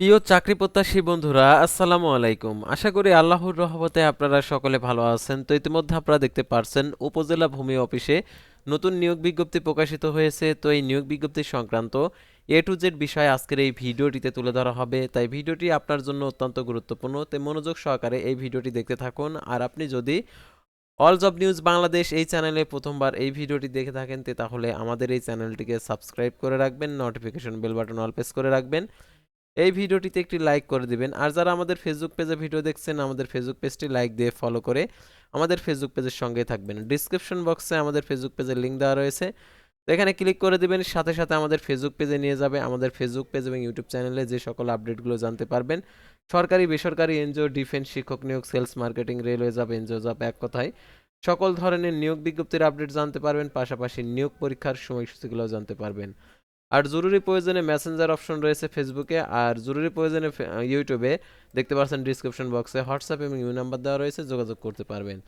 প্রিয় চাকরি প্রত্যাশী বন্ধুরা, আসসালামু আলাইকুম। আশা করি আল্লাহর রহমতে আপনারা সকলে ভালো আছেন। তো ইতিমধ্যে আপনারা দেখতে পারছেন, উপজেলা ভূমি অফিসে নতুন নিয়োগ বিজ্ঞপ্তি প্রকাশিত হয়েছে। তো এই নিয়োগ বিজ্ঞপ্তি সংক্রান্ত এ টু জেড বিষয় আজকের এই ভিডিওটিতে তুলে ধরা হবে। তাই ভিডিওটি আপনার জন্য অত্যন্ত গুরুত্বপূর্ণ। তাই মনোযোগ সহকারে এই ভিডিওটি দেখতে থাকুন। আর আপনি যদি অল জব নিউজ বাংলাদেশ এই চ্যানেলে প্রথমবার এই ভিডিওটি দেখে থাকেন তাহলে আমাদের এই চ্যানেলটিকে সাবস্ক্রাইব করে রাখবেন notification bell button all press করে রাখবেন। এই ভিডিওটিতে একটি লাইক করে দিবেন। আর যারা আমাদের ফেসবুক পেজে ভিডিও দেখছেন, আমাদের ফেসবুক পেজটি লাইক দিয়ে ফলো করে আমাদের ফেসবুক পেজের সঙ্গে থাকবেন। ডিসক্রিপশন বক্সে আমাদের ফেসবুক পেজের লিঙ্ক দেওয়া রয়েছে। তো এখানে ক্লিক করে দিবেন, সাথে সাথে আমাদের ফেসবুক পেজে নিয়ে যাবে আমাদের ফেসবুক পেজ এবং ইউটিউব চ্যানেলে যে সকল আপডেটগুলো জানতে পারবেন। সরকারি, বেসরকারি, এনজিও ডিফেন্স শিক্ষক নিয়োগ sales marketing railway job NGO job এক কথায়। সকল ধরনের নিয়োগ বিজ্ঞপ্তির আপডেট জানতে পারবেন, পাশাপাশি নিয়োগ পরীক্ষার সময়সূচিগুলো জানতে পারবেন। আর জরুরি প্রয়োজনে মেসেঞ্জার অপশন রয়েছে ফেসবুকে আর জরুরি প্রয়োজনে ইউটিউবে দেখতে পাচ্ছেন ডিসক্রিপশন বক্সে হোয়াটসঅ্যাপ এবং ইউ নাম্বার দেওয়া রয়েছে, যোগাযোগ করতে পারবেন।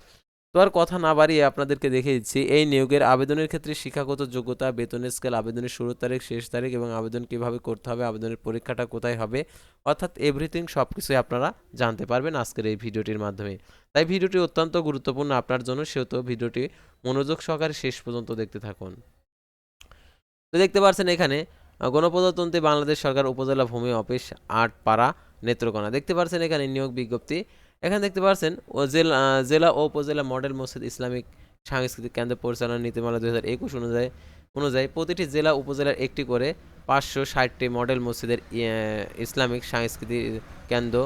তো আর কথা না বাড়িয়ে আপনাদেরকে দেখিয়ে দিচ্ছি, এই নিয়োগের আবেদনের ক্ষেত্রে শিক্ষাগত যোগ্যতা বেতনের স্কেল আবেদনের শুরুর তারিখ, শেষ তারিখ এবং আবেদন কীভাবে করতে হবে, আবেদনের পরীক্ষাটা কোথায় হবে, অর্থাৎ এভরিথিং সব কিছুই আপনারা জানতে পারবেন আজকের এই ভিডিওটির মাধ্যমে। তাই ভিডিওটি অত্যন্ত গুরুত্বপূর্ণ আপনার জন্য, সেহেতু ভিডিওটি মনোযোগ সহকারে শেষ পর্যন্ত দেখতে থাকুন। তো দেখতে পাচ্ছেন এখানে গণপ্রজাতন্ত্রী বাংলাদেশ সরকার উপজেলা ভূমি অফিস আট পাড়া নেত্রকোনা। দেখতে পাচ্ছেন এখানে নিয়োগ বিজ্ঞপ্তি। এখানে দেখতে পাচ্ছেন ও জেলা জেলা ও উপজেলা মডেল মসজিদ ইসলামিক সাংস্কৃতিক কেন্দ্র পরিচালনা নীতিমালা দু হাজার একুশ অনুযায়ী অনুযায়ী প্রতিটি জেলা উপজেলার একটি করে পাঁচশো ষাটটি মডেল মসজিদের ইসলামিক সাংস্কৃতিক কেন্দ্র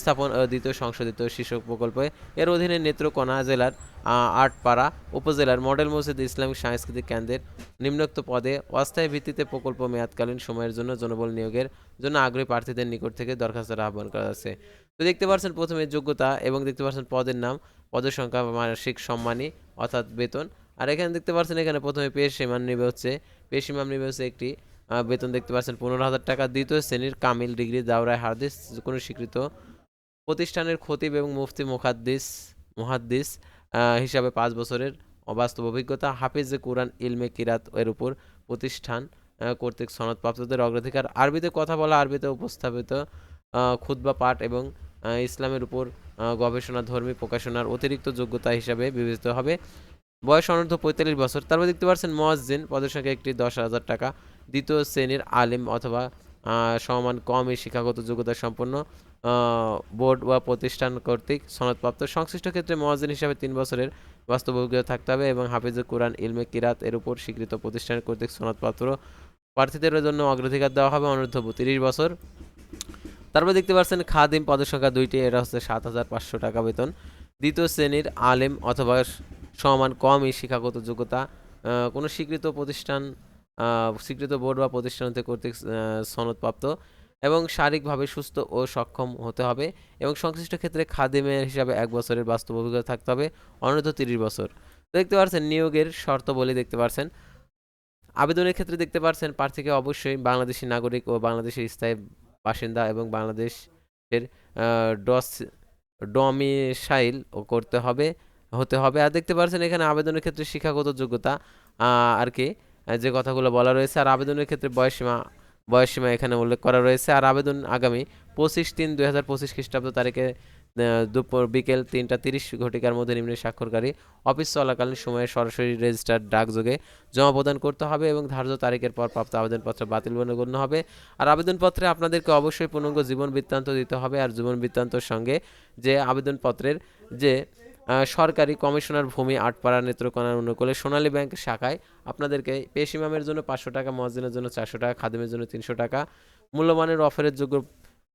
স্থাপন, ও দ্বিতীয় সংশোধিত শীর্ষক প্রকল্পে। এর অধীনে নেত্রকোনা জেলার আটপাড়া উপজেলার মডেল মসজিদ ইসলামিক সাংস্কৃতিক কেন্দ্রের নিম্নোক্ত পদে অস্থায়ী ভিত্তিতে প্রকল্প মেয়াদকালীন সময়ের জন্য জনবল নিয়োগের জন্য আগ্রহী প্রার্থীদের নিকট থেকে দরখাস্তের আহ্বান করা যাচ্ছে তো দেখতে পাচ্ছেন প্রথমে যোগ্যতা এবং দেখতে পাচ্ছেন পদের নাম, পদের সংখ্যা, মাসিক সম্মানী অর্থাৎ বেতন। আর এখানে দেখতে পাচ্ছেন এখানে প্রথমে পেশ সীমান নেবে হচ্ছে পেশ সীমান নেবে হচ্ছে একটি বেতন দেখতে পাচ্ছেন, পনেরো হাজার টাকা। দ্বিতীয় শ্রেণির কামিল ডিগ্রি দাওরায় হাদিস কোনো স্বীকৃত প্রতিষ্ঠানের খতিব এবং মুফতি মুখাদ্দিস, মুহাদ্দিস হিসাবে পাঁচ বছরের অবাস্তব অভিজ্ঞতা। হাফিজে কোরআন ইলমে কিরাত এর উপর প্রতিষ্ঠান কর্তৃক সনদপ্রাপ্তদের অগ্রাধিকার। আরবিতে কথা বলা, আরবিতে উপস্থাপিত খুতবা পাঠ এবং ইসলামের উপর গবেষণা ধর্মী প্রকাশনার অতিরিক্ত যোগ্যতা হিসাবে বিবেচিত হবে। বয়স অনূর্ধ্ব পঁয়তাল্লিশ বছর। তারপর দেখতে পাচ্ছেন মোয়াজ্জিন, পদের সংখ্যা একটি দশ হাজার টাকা দ্বিতীয় শ্রেণির আলিম অথবা সমান কমই শিক্ষাগত যোগ্যতা সম্পন্ন বোর্ড বা প্রতিষ্ঠান কর্তৃক সনদপ্রাপ্ত। সংশ্লিষ্ট ক্ষেত্রে মোয়াজ্জিন হিসাবে তিন বছরের বাস্তব অভিজ্ঞতা থাকতে হবে এবং হাফিজুল কোরআন ইলমে কিরাত এর উপর স্বীকৃত প্রতিষ্ঠান কর্তৃক সনদপত্র প্রার্থীদের জন্য অগ্রাধিকার দেওয়া হবে অনূর্ধ্ব তিরিশ বছর। তারপর দেখতে পাচ্ছেন, খাদিম পদের সংখ্যা দুইটি এটা হচ্ছে সাত হাজার পাঁচশো টাকা বেতন। দ্বিতীয় শ্রেণির আলেম অথবা সমান কমই শিক্ষাগত যোগ্যতা কোনো স্বীকৃত প্রতিষ্ঠান স্বীকৃত বোর্ড বা প্রতিষ্ঠান হতে কর্তৃক সনদপ্রাপ্ত এবং শারীরিকভাবে সুস্থ ও সক্ষম হতে হবে এবং সংশ্লিষ্ট ক্ষেত্রে খাদিমের হিসাবে এক বছরের বাস্তব অভিজ্ঞতা থাকতে হবে, অনূর্ধ্ব তিরিশ বছর। দেখতে পাচ্ছেন নিয়োগের শর্ত বলে দেখতে পাচ্ছেন আবেদনের ক্ষেত্রে দেখতে পাচ্ছেন প্রার্থীকে অবশ্যই বাংলাদেশি নাগরিক ও বাংলাদেশের স্থায়ী বাসিন্দা এবং বাংলাদেশের ডস, ডমিসাইল ও করতে হবে, হতে হবে। আর দেখতে পাচ্ছেন এখানে আবেদনের ক্ষেত্রে শিক্ষাগত যোগ্যতা আর কি যে কথাগুলো বলা রয়েছে, আর আবেদনের ক্ষেত্রে বয়সীমা বয়সীমা এখানে উল্লেখ করা রয়েছে। আর আবেদন আগামী পঁচিশ তিন দুই হাজার পঁচিশ খ্রিস্টাব্দ তারিখে দুপুর বিকেল তিনটা তিরিশ ঘটিকার মধ্যে নিম্নে স্বাক্ষরকারী অফিস চলাকালীন সময়ে সরাসরি রেজিস্টার্ড ডাকযোগে জমা প্রদান করতে হবে এবং ধার্য তারিখের পর প্রাপ্ত আবেদনপত্র বাতিল বলে গণ্য হবে। আর আবেদনপত্রে আপনাদেরকে অবশ্যই পূর্ণাঙ্গ জীবন বৃত্তান্ত দিতে হবে। আর জীবন বৃত্তান্তর সঙ্গে যে আবেদনপত্রের যে সরকারি কমিশনার ভূমি আটপাড়া নেত্রকোনার অনুকূলে সোনালী ব্যাংক শাখায় আপনাদেরকে পেশ ইমামের জন্য পাঁচশো টাকা, মসজিদের জন্য চারশো টাকা, খাদিমের জন্য তিনশো টাকা মূল্যমানের অফারের যোগ্য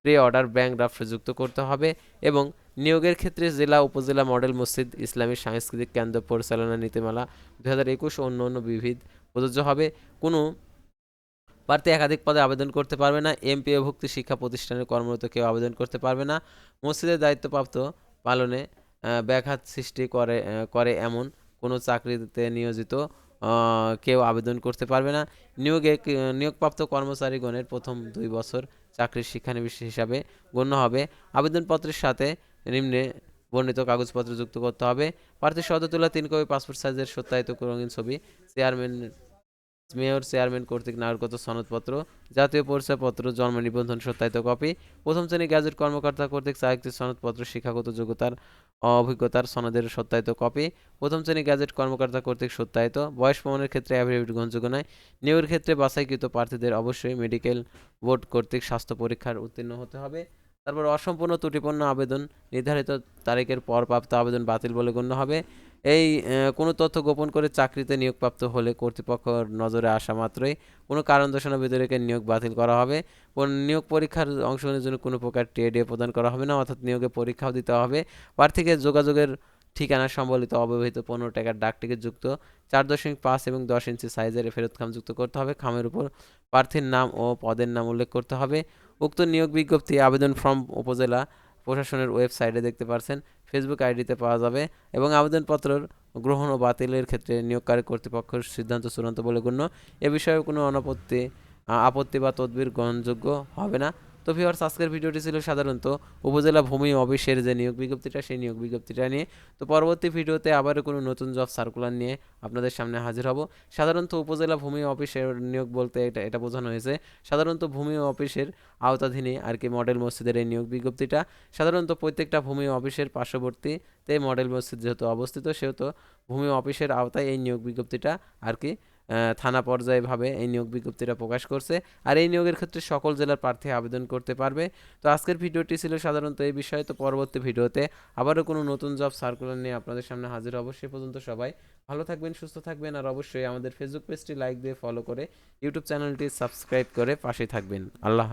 প্রি অর্ডার ব্যাংক ড্রাফট যুক্ত করতে হবে এবং নিয়োগের ক্ষেত্রে জেলা, উপজেলা মডেল, মসজিদ, ইসলামী সাংস্কৃতিক কেন্দ্র পরিচালনা নীতিমালা দু হাজার একুশ অন্য অন্য বিবিধ প্রযোজ্য হবে। কোনো প্রার্থী একাধিক পদে আবেদন করতে পারবে না এমপিওভুক্ত শিক্ষা প্রতিষ্ঠানে কর্মরত কেউ আবেদন করতে পারবে না। মসজিদের দায়িত্বপ্রাপ্ত পালনে ব্যাঘাত সৃষ্টি করে করে এমন কোনো চাকরিতে নিয়োজিত কেউ আবেদন করতে পারবে না। নিয়োগে, নিয়োগপ্রাপ্ত কর্মচারীগণের প্রথম দুই বছর চাকরির শিক্ষানবিশ হিসাবে গণ্য হবে। আবেদনপত্রের সাথে নিম্নে বর্ণিত কাগজপত্র যুক্ত করতে হবে। প্রার্থীর সদ্য তোলা, তিন কপি পাসপোর্ট সাইজের সত্যায়িত রঙিন ছবি, চেয়ারম্যান, মেয়র, চেয়ারম্যান কর্তৃক নাগরিকত্ব সনদপত্র, জাতীয় পরিচয়পত্র, জন্ম নিবন্ধন সত্যায়িত কপি, প্রথম শ্রেণি গ্যাজেট কর্মকর্তা কর্তৃক চাকরির সনদপত্র, শিক্ষাগত যোগ্যতার অভিজ্ঞতার সনদের সত্যায়িত কপি। প্রথম শ্রেণি গ্যাজেট কর্মকর্তা কর্তৃক সত্যায়িত। বয়স প্রমাণের ক্ষেত্রে অ্যাফিডেভিট গ্রহণযোগ্য নয়। নিয়োগের ক্ষেত্রে বাছাইকৃত প্রার্থীদের অবশ্যই মেডিকেল বোর্ড কর্তৃক স্বাস্থ্য পরীক্ষার উত্তীর্ণ হতে হবে। তারপর অসম্পূর্ণ ত্রুটিপূর্ণ আবেদন, নির্ধারিত তারিখের পর প্রাপ্ত আবেদন বাতিল বলে গণ্য হবে। এই কোনো তথ্য গোপন করে চাকরিতে নিয়োগপ্রাপ্ত হলে কর্তৃপক্ষ নজরে আসা মাত্রই কোনো কারণ দর্শানোর বিতরকে নিয়োগ বাতিল করা হবে। কোন নিয়োগ পরীক্ষার অংশগ্রহণের জন্য কোনো প্রকার টেডে প্রদান করা হবে না, অর্থাৎ নিয়োগে পরীক্ষাও দিতে হবে। প্রার্থীকে যোগাযোগের ঠিকানা সম্বলিত অব্যবহৃত পনেরো টাকার ডাক টিকিট যুক্ত চার দশমিক পাঁচ এবং দশ ইঞ্চি সাইজের ফেরত খাম যুক্ত করতে হবে। খামের উপর প্রার্থীর নাম ও পদের নাম উল্লেখ করতে হবে। উক্ত নিয়োগ বিজ্ঞপ্তি আবেদন ফর্ম উপজেলা প্রশাসনের ওয়েবসাইটে দেখতে পারছেন। ফেসবুক আইডিতে পাওয়া যাবে এবং আবেদনপত্র গ্রহণ ও বাতিলের ক্ষেত্রে নিয়োগকারী কর্তৃপক্ষের সিদ্ধান্ত চূড়ান্ত বলে গণ্য। এ বিষয়ে কোনো অনাপত্তি আপত্তি বা তদবির গ্রহণযোগ্য হবে না। তো ভিওয়ার্স আজকের ভিডিওটি ছিল সাধারণত উপজেলা ভূমি অফিসের যে নিয়োগ বিজ্ঞপ্তিটা, সেই নিয়োগ বিজ্ঞপ্তিটা নিয়ে। তো পরবর্তী ভিডিওতে আবারও কোনো নতুন জব সার্কুলার নিয়ে আপনাদের সামনে হাজির হব। সাধারণত উপজেলা ভূমি অফিসের নিয়োগ বলতে এটা এটা বোঝানো হয়েছে। সাধারণত ভূমি অফিসের আওতাধীনে আর কি মডেল মসজিদের এই নিয়োগ বিজ্ঞপ্তিটা। সাধারণত প্রত্যেকটা ভূমি অফিসের পার্শ্ববর্তীতে মডেল মসজিদ যেহেতু অবস্থিত, সেহেতু ভূমি অফিসের আওতায় এই নিয়োগ বিজ্ঞপ্তিটা আর কি থানা পর্যায়েভাবে এই নিয়োগ বিজ্ঞপ্তিটা প্রকাশ করছে। আর এই নিয়োগের ক্ষেত্রে সকল জেলার প্রার্থী আবেদন করতে পারবে। তো আজকের ভিডিওটি ছিল সাধারণত এই বিষয়ে। তো পরবর্তী ভিডিওতে আবারও কোনো নতুন জব সার্কুলার নিয়ে আপনাদের সামনে হাজির হব। সে পর্যন্ত সবাই ভালো থাকবেন, সুস্থ থাকবেন। আর অবশ্যই আমাদের ফেসবুক পেজটি লাইক দিয়ে ফলো করে ইউটিউব চ্যানেলটি সাবস্ক্রাইব করে পাশে থাকবেন। আল্লাহ।